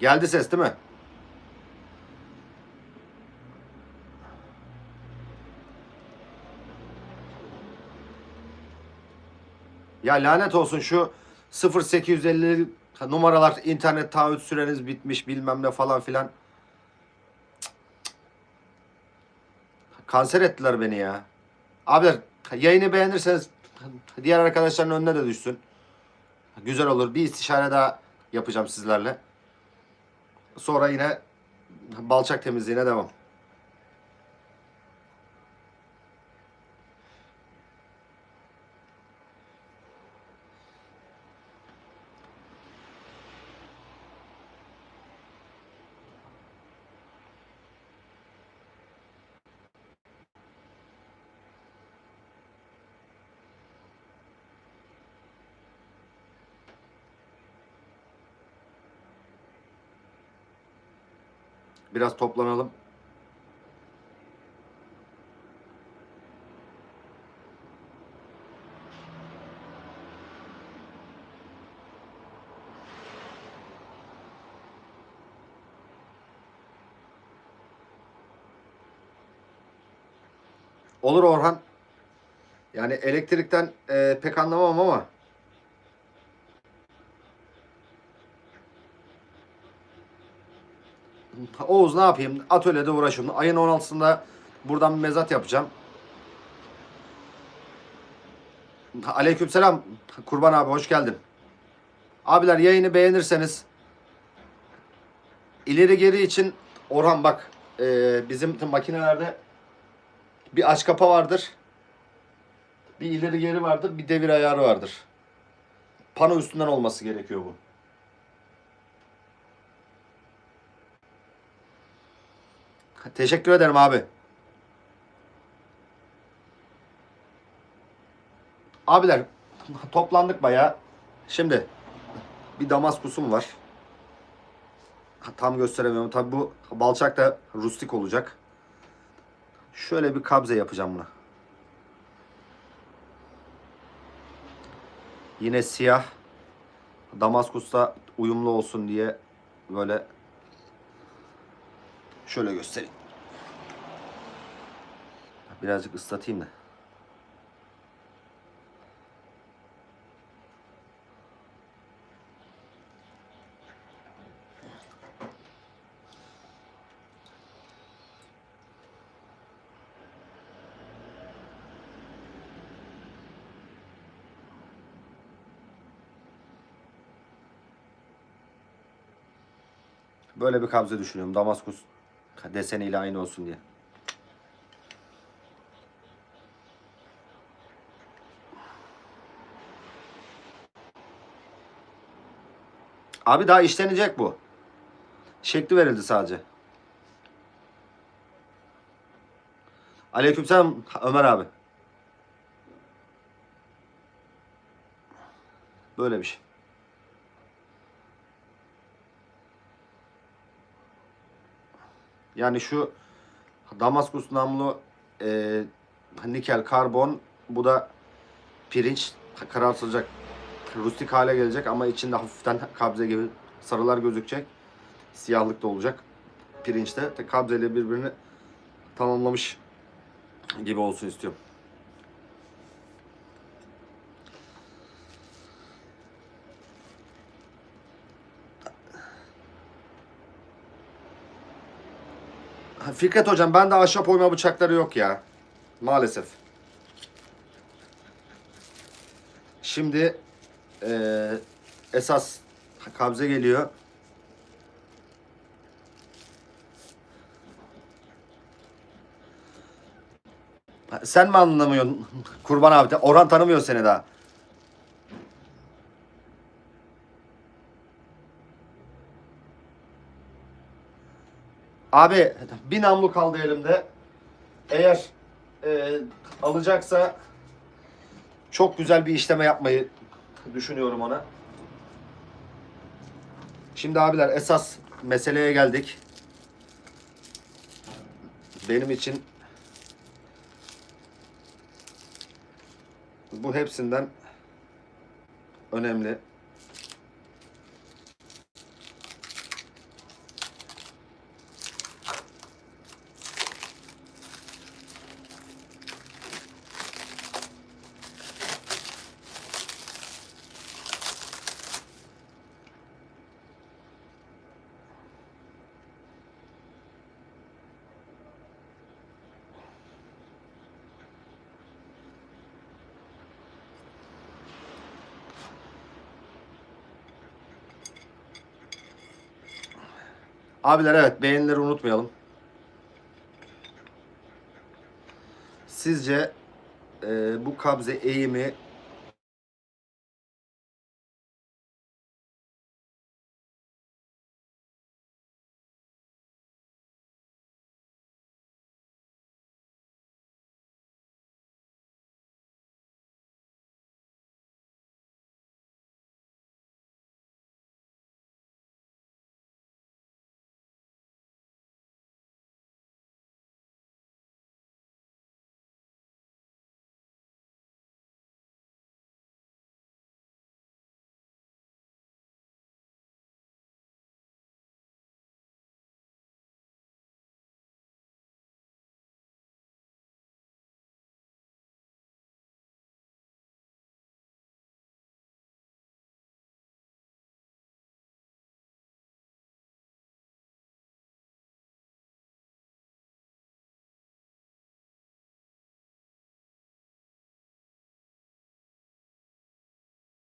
Geldi ses değil mi? Ya lanet olsun şu 0850 numaralar internet taahhüt süreniz bitmiş bilmem ne falan filan. Kanser ettiler beni ya. Abiler yayını beğenirseniz diğer arkadaşların önüne de düşsün. Güzel olur. Bir istişare daha yapacağım sizlerle. Sonra yine balçak temizliğine devam. Biraz toplanalım. Olur Orhan. Yani elektrikten e, pek anlamam ama Oğuz ne yapayım? Atölyede uğraşıyorum. Ayın 16'sında buradan bir mezat yapacağım. Aleykümselam. Kurban abi hoş geldin. Abiler yayını beğenirseniz ileri geri için Orhan bak e, bizim makinelerde bir aç kapa vardır. Bir ileri geri vardır. Bir devir ayarı vardır. Pano üstünden olması gerekiyor bu. Teşekkür ederim abi. Abiler toplandık bayağı. Şimdi bir damaskusum var. Tam gösteremiyorum. Tabi bu balçak da rustik olacak. Şöyle bir kabze yapacağım buna. Yine siyah. Damaskus'ta uyumlu olsun diye böyle şöyle göstereyim. Birazcık ıslatayım da. Böyle bir kabze düşünüyorum. Damaskus deseniyle aynı olsun diye. Abi daha işlenecek bu. Şekli verildi sadece. Aleykümselam Ömer abi. Böyle bir şey. Yani şu Damaskus namlu e, nikel karbon bu da pirinç karartılacak rustik hale gelecek ama içinde hafiften kabze gibi sarılar gözükecek. Siyahlık da olacak pirinçte. Kabzeyle birbirini tamamlamış gibi olsun istiyorum. Fikret hocam bende ahşap oyma bıçakları yok ya. Maalesef. Şimdi eee, esas kabze geliyor. Sen mi anlamıyorsun Kurban abi? Orhan tanımıyor seni daha. Abi bir namlu kaldı elimde. Eğer e, alacaksa çok güzel bir işleme yapmayı düşünüyorum ona. Şimdi abiler esas meseleye geldik. Benim için bu hepsinden önemli. Abiler evet beğenileri unutmayalım. Sizce e, bu kabze eğimi